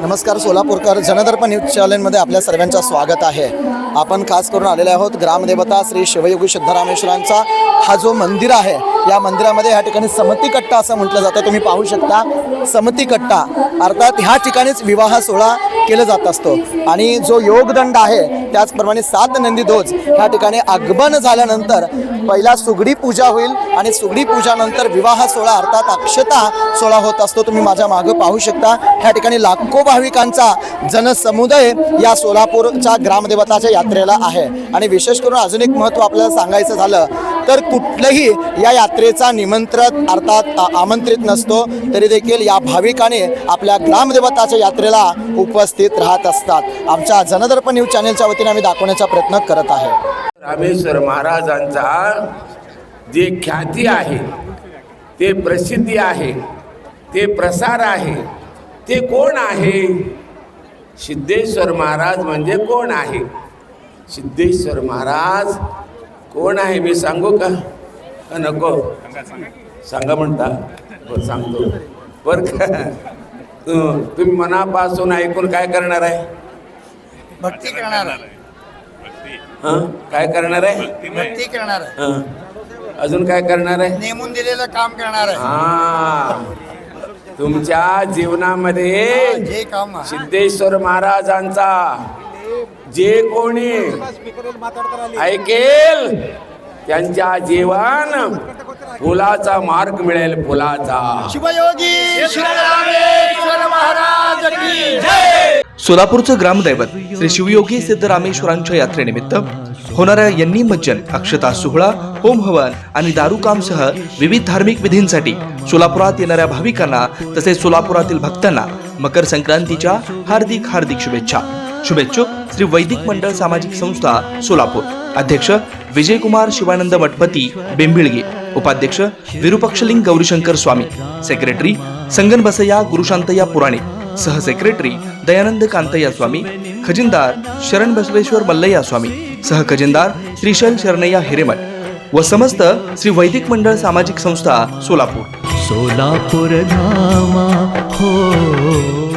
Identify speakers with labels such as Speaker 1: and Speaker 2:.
Speaker 1: नमस्कार सोलापूरकर जनदर्पण न्यूज चॅनलमध्ये आपल्या सर्वांचं स्वागत आहे. आपण खास करून आलेले आहोत ग्रामदेवता श्री शिवयोगी सिद्धरामेश्वरांचा हा जो मंदिर आहे या मंदिरामध्ये या ठिकाणी समती कट्टा असं म्हटलं जातं. तुम्ही पाहू शकता समती कट्टा अर्थात ह्या ठिकाणीच विवाह सोहळा केला जात असतो. आणि जो योगदंड आहे त्याचप्रमाणे सात नंदी ध्वज ह्या ठिकाणी आगमन झाल्यानंतर पहिला सुगडी पूजा होईल आणि सुगडी पूजानंतर विवाह सोहळा अर्थात अक्षता सोहळा होत असतो. तुम्ही माझ्या मागं पाहू शकता ह्या ठिकाणी लाखो भाविकांचा जनसमुदाय या सोलापूरच्या ग्रामदेवताच्या यात्रेला आहे. आणि विशेष करून अजून एक महत्त्व आपल्याला सांगायचं झालं तर कुठलंही या यात्रेचा निमंत्रण अर्थात आमंत्रित नसतो तरी देखील या भाविकाने आपल्या ग्रामदेवताच्या यात्रेला उपस्थित राहत असतात. आमच्या जनदर्पण न्यूज चॅनेलच्या वतीने आम्ही दाखवण्याचा प्रयत्न करत आहे.
Speaker 2: रामेश्वर महाराजांचा जे ख्याती आहे ते प्रसिद्धी आहे ते प्रसार आहे ते कोण आहे? सिद्धेश्वर महाराज म्हणजे कोण आहे? सिद्धेश्वर महाराज कोण आहे? मी सांगू का? नको? सांगा म्हणता. हो सांगतो. बर का? तुम्ही मनापासून ऐकून काय करणार आहे?
Speaker 3: भक्ती करणार
Speaker 2: हं? काय करणार आहे?
Speaker 3: भक्ती करणार
Speaker 2: हं. अजून काय करणार आहे?
Speaker 3: नेमून दिलेलं काम करणार आहे.
Speaker 2: हा. तुमच्या जीवनामध्ये
Speaker 3: जे काम आहे.
Speaker 2: सिद्धेश्वर महाराजांचा. जे कोणी ऐकेल त्यांच्या जीवन फुलाचा मार्ग मिळेल फुलाचा.
Speaker 3: शिवयोगी श्रीरामेश्वर महाराज की जय
Speaker 4: सोलापूरचं ग्रामदैवत श्री शिवयोगी सिद्धरामेश्वरांच्या यात्रेनिमित्त होणाऱ्या यन्नी मज्जन अक्षता सोहळा होम हवन आणि दारूकामसह विविध धार्मिक विधींसाठी सोलापुरात येणाऱ्या भाविकांना तसेच सोलापुरातील भक्तांना मकर संक्रांतीच्या हार्दिक हार्दिक शुभेच्छा. शुभेच्छुक श्री वैदिक मंडळ सामाजिक संस्था सोलापूर. अध्यक्ष विजयकुमार शिवानंद मठपती बेंबिळगे. उपाध्यक्ष विरुपक्षलिंग गौरीशंकर स्वामी. सेक्रेटरी संगन बसया गुरुशांतया पुराणे. सहसेक्रेटरी दयानंद कांतय्या स्वामी खजिनदार शरण बसवेश्वर मल्लय्या स्वामी सहखजिनदार श्रीशैल शरणय्या हिरेमठ व समस्त श्री वैदिक मंडळ सामाजिक संस्था सोलापूर.
Speaker 5: सोलापूर धामा हो.